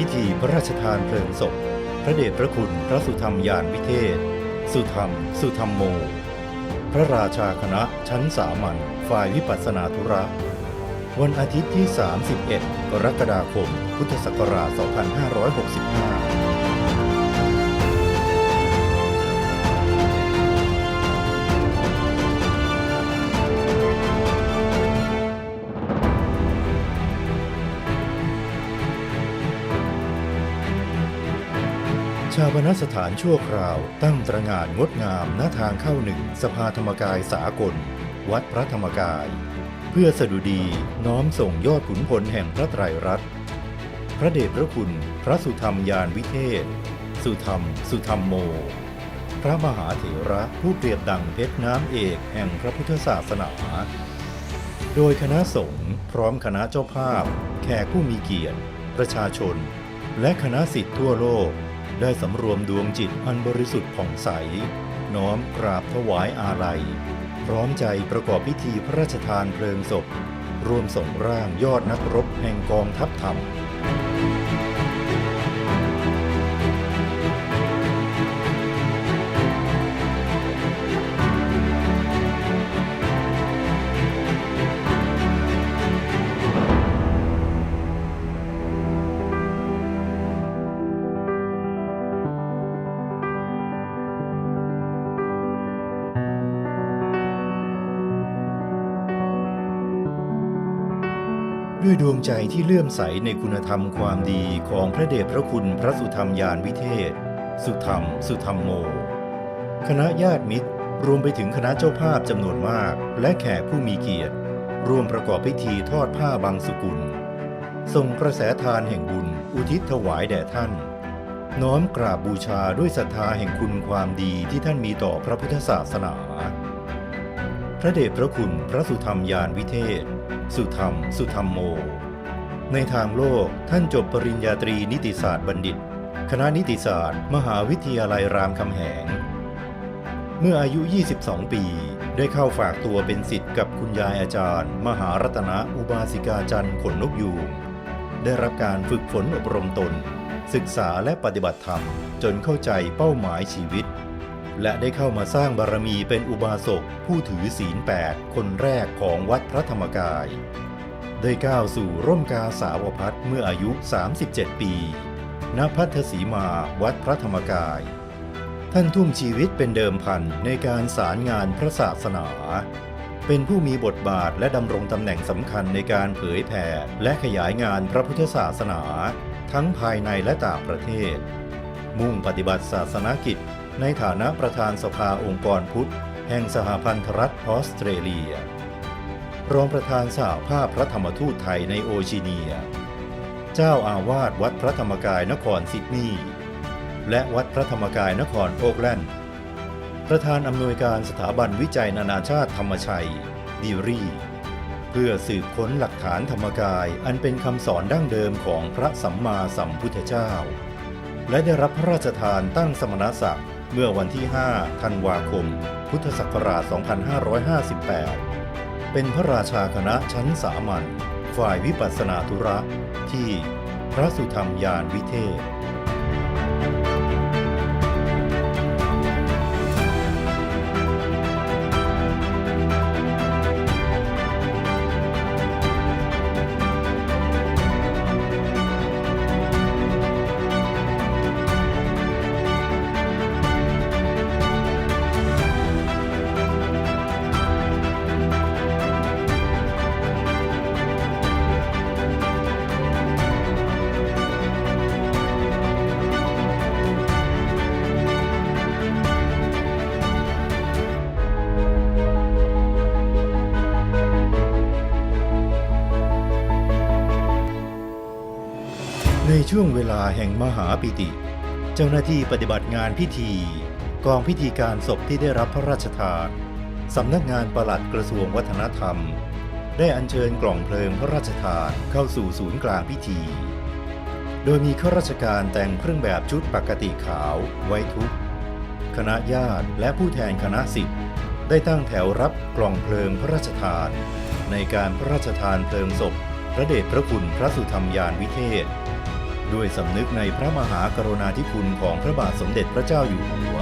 พิธีพระราชทานเพลิงศพ พระเดชพระคุณพระสุธรรมยานวิเทศ สุธรรม สุธรรมโม พระราชาคณะชั้นสามัญฝ่ายวิปัสสนาธุระ วันอาทิตย์ที่ 31 กรกฎาคม พุทธศักราช 2565าปนสถานชั่วคราว ตั้งตระหง่านงดงามณทางเข้าหนึ่งสภาธรรมกายสากล วัดพระธรรมกาย เพื่อสดุดีน้อมส่งยอดขุนพลแห่งพระไตรรัตน์พระเดชพระคุณ พระสุธรรมยานวิเทศ สุธรรม สุธรรมโม พระมหาเถระผู้เปรียบดังเพชรน้ำเอกแห่งพระพุทธศาสนา โดยคณะสงฆ์พร้อมคณะเจ้าภาพ แขกผู้มีเกียรติ ประชาชน และคณะสิทธิ์ทั่วโลก ได้สำรวมดวงจิตอันบริสุทธิ์ผ่องใส น้อมกราบถวายอาลัย พร้อมใจประกอบพิธีพระราชทานเพลิงศพ ร่วมส่งร่างยอดนักรบแห่งกองทัพธรรม ด้วยดวงใจที่เลื่อมใสในคุณธรรมความดีของพระเดชพระคุณพระสุธรรมยานวิเทศ สุธรรม สุธรรมโม คณะญาติมิตร รวมไปถึงคณะเจ้าภาพจำนวนมาก และแขกผู้มีเกียรติ ร่วมประกอบพิธีทอดผ้าบางสุกุลส่งกระแสทานแห่งบุญ อุทิศถวายแด่ท่าน น้อมกราบบูชาด้วยศรัทธาแห่งคุณความดีที่ท่านมีต่อพระพุทธศาสนา พระเดชพระคุณพระสุธรรมยานวิเทศ สุธรรม สุธรรมโม ในทางโลกท่านจบปริญญาตรีนิติศาสตร์บัณฑิต คณะนิติศาสตร์ มหาวิทยาลัยรามคำแหง เมื่ออายุ 22 ปี ได้เข้าฝากตัวเป็นศิษย์กับคุณยายอาจารย์ มหารัตนอุบาสิกาจันทร์ขนนกยูงได้รับการฝึกฝนอบรมตน ศึกษาและปฏิบัติธรรมจนเข้าใจเป้าหมายชีวิต และได้เข้ามาสร้างบารมีเป็นอุบาสกผู้ถือศีลแปดคนแรกของวัดพระธรรมกาย ได้ก้าวสู่ร่มกาสาวพัฒเมื่ออายุ 37 ปีณพัทธสีมาวัดพระธรรมกาย ท่านทุ่มชีวิตเป็นเดิมพันในการสารงานพระศาสนา เป็นผู้มีบทบาทและดำรงตำแหน่งสำคัญในการเผยแผ่และขยายงานพระพุทธศาสนา ทั้งภายในและต่างประเทศ มุ่งปฏิบัติศาสนกิจ ในฐานะประธานสภาองค์กรพุทธ แห่งสหพันธรัฐออสเตรเลีย รองประธานสหภาพพระธรรมทูตไทยในโอชิเนีย เจ้าอาวาสวัดพระธรรมกายนครซิดนีย์และวัดพระธรรมกายนครโอกแลนด์ ประธานอำนวยการสถาบันวิจัยนานาชาติธรรมชัยดิรีเพื่อสืบค้นหลักฐานธรรมกายอันเป็นคำสอนดั้งเดิมของพระสัมมาสัมพุทธเจ้า และได้รับพระราชทานตั้งสมณศักดิ์ เมื่อวันที่ 5 ธันวาคม พุทธศักราช 2558 เป็นพระราชาคณะชั้นสามัญฝ่ายวิปัสสนาธุระที่พระสุธรรมยานวิเทศ วงเวลาแห่งมหาปิติ เจ้าหน้าที่ปฏิบัติงานพิธี กองพิธีการศพที่ได้รับพระราชทานสำนักงานปลัดกระทรวงวัฒนธรรม ได้อัญเชิญกล่องเพลิงพระราชทานเข้าสู่ศูนย์กลางพิธี โดยมีข้าราชการแต่งเครื่องแบบชุดปกติขาวไว้ทุกคณะญาติและผู้แทนคณะสิทธิ์ได้ตั้งแถวรับกล่องเพลิงพระราชทาน ในการพระราชทานเพลิงศพ พระเดชพระคุณพระสุธรรมยานวิเทศ ด้วยสำนึกในพระมหากรุณาธิคุณของพระบาทสมเด็จพระเจ้าอยู่หัว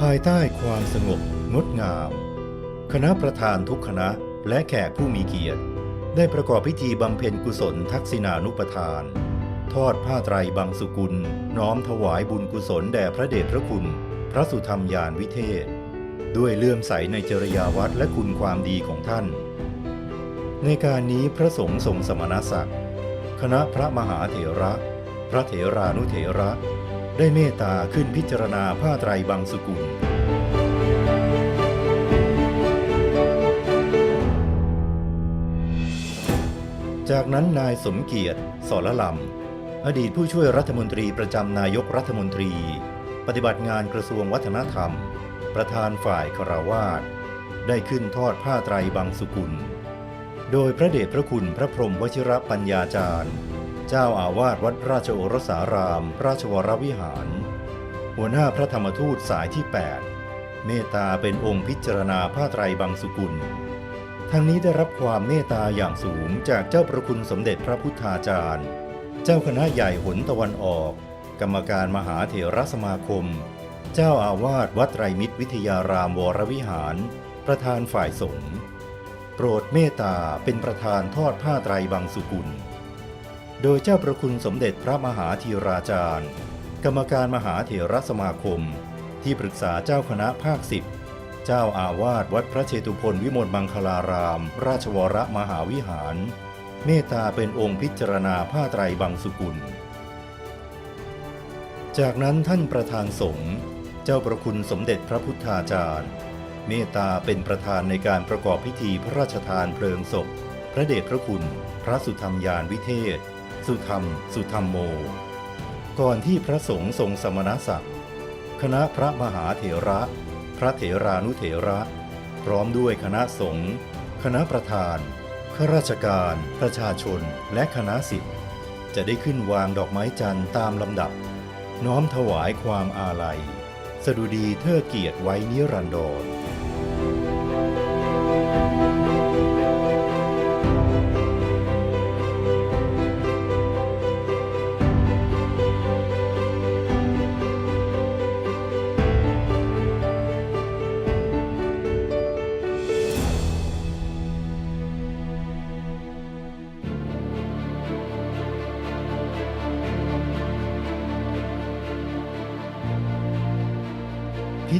ภายใต้ความสงบงดงาม คณะประธานทุกคณะและแขกผู้มีเกียรติ ได้ประกอบพิธีบำเพ็ญกุศลทักษิณานุปทาน ทอดผ้าไตรบางสุกุล น้อมถวายบุญกุศลแด่พระเดชพระคุณ พระสุธรรมยานวิเทศ ด้วยเลื่อมใสในจริยาวัดและคุณความดีของท่าน ในการนี้พระสงฆ์ทรงสมณศักดิ์คณะพระมหาเถระ พระเถรานุเถระ ได้เมตตาขึ้นพิจารณาผ้าไตรบางสุกุล จากนั้นนายสมเกียรติสรลำอดีตผู้ช่วยรัฐมนตรีประจำนายกรัฐมนตรี ปฏิบัติงานกระทรวงวัฒนธรรม ประธานฝ่ายคาราวาสได้ขึ้นทอดผ้าไตรบางสุกุล โดยพระเดชพระคุณพระพรหมวชิรปัญญาจารย์ เจ้าอาวาสวัดราชโอรสาราม ราชวรวิหาร หัวหน้าพระธรรมทูตสายที่ 8 เมตตาเป็นองค์พิจารณาผ้าไตรบางสุกุล ทั้งนี้ได้รับความเมตตาอย่างสูงจากเจ้าประคุณสมเด็จพระพุทธาจารย์ เจ้าคณะใหญ่หนตะวันออก กรรมการมหาเถรสมาคม เจ้าอาวาสวัดไตรมิตรวิทยารามวรวิหาร ประธานฝ่ายสงฆ์โปรดเมตตาเป็นประธานทอดผ้าไตรบางสุกุล โดยเจ้าประคุณสมเด็จพระมหาธีราจารย์ กรรมการมหาเถรสมาคม ที่ปรึกษาเจ้าคณะภาคสิบ เจ้าอาวาสวัดพระเชตุพนวิมลมังคลาราม ราชวรมหาวิหาร เมตตาเป็นองค์พิจารณาผ้าไตรบางสุกุล จากนั้นท่านประธานสงฆ์เจ้าประคุณสมเด็จพระพุทธาจารย์ เมตตาเป็นประธานในการประกอบพิธีพระราชทานเพลิงศพ พระเดชพระคุณ พระสุธรรมยานวิเทศ สุธรรม สุธรรมโม ก่อนที่พระสงฆ์ทรงสมณศักดิ์คณะพระมหาเถระ พระเถรานุเถระ พร้อมด้วยคณะสงฆ์คณะประธานข้าราชการ ประชาชนและคณะสิทธิ์จะได้ขึ้นวางดอกไม้จันทร์ตามลำดับ น้อมถวายความอาลัย สดุดีเทิดเกียรติไว้นิรันดร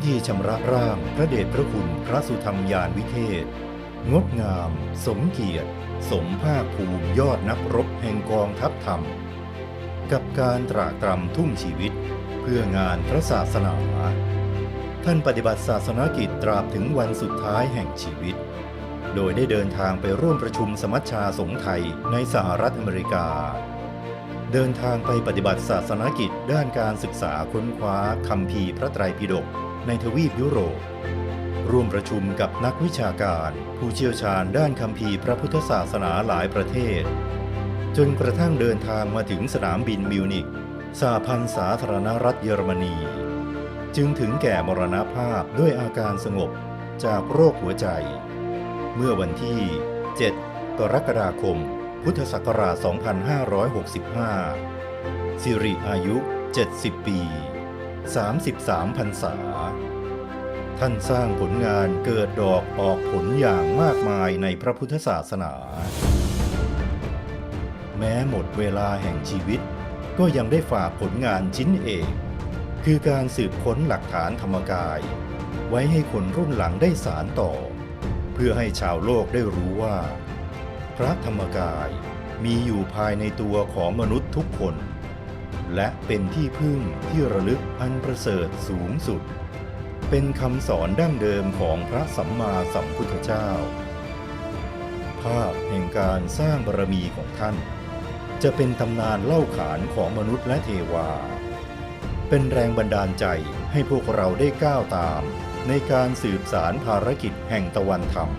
ธีชำระร่างพระเดชพระคุณพระสุธรรมยานวิเทศ งดงาม สมเกียรติ สมภาคภูมิยอดนักรบแห่งกองทัพธรรม กับการตรากตรำทุ่มชีวิต เพื่องานพระศาสนาท่านปฏิบัติศาสนกิจตราบถึงวันสุดท้ายแห่งชีวิต โดยได้เดินทางไปร่วมประชุมสมัชชาสงฆ์ไทยในสหรัฐอเมริกา เดินทางไปปฏิบัติศาสนกิจด้านการศึกษาค้นคว้าคัมภีพระไตรปิฎก ในทวีปยุโรป ร่วมประชุมกับนักวิชาการ ผู้เชี่ยวชาญด้านคัมภีร์พระพุทธศาสนาหลายประเทศ จนกระทั่งเดินทางมาถึงสนามบินมิวนิกสหพันธ์สาธารณรัฐเยอรมนี จึงถึงแก่มรณภาพด้วยอาการสงบจากโรคหัวใจ เมื่อวันที่ 7 กรกฎาคม พุทธศักราช 2565 สิริอายุ 70 ปี 33พรรษา ท่านสร้างผลงานเกิดดอกออกผลอย่างมากมายในพระพุทธศาสนา แม้หมดเวลาแห่งชีวิต ก็ยังได้ฝากผลงานชิ้นเอกคือการสืบค้นหลักฐานธรรมกาย ไว้ให้คนรุ่นหลังได้สารต่อ เพื่อให้ชาวโลกได้รู้ว่า พระธรรมกายมีอยู่ภายในตัวของมนุษย์ทุกคน และเป็นที่พึ่งที่ระลึกอันประเสริฐสูงสุด เป็นคำสอนดั้งเดิมของพระสัมมาสัมพุทธเจ้า ภาพแห่งการสร้างบารมีของท่าน จะเป็นตำนานเล่าขานของมนุษย์และเทวา เป็นแรงบันดาลใจให้พวกเราได้ก้าวตาม ในการสืบสารภารกิจแห่งตะวันธรรม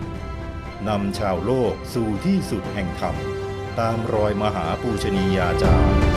นำชาวโลกสู่ที่สุดแห่งธรรม ตามรอยมหาปูชนียาจารย์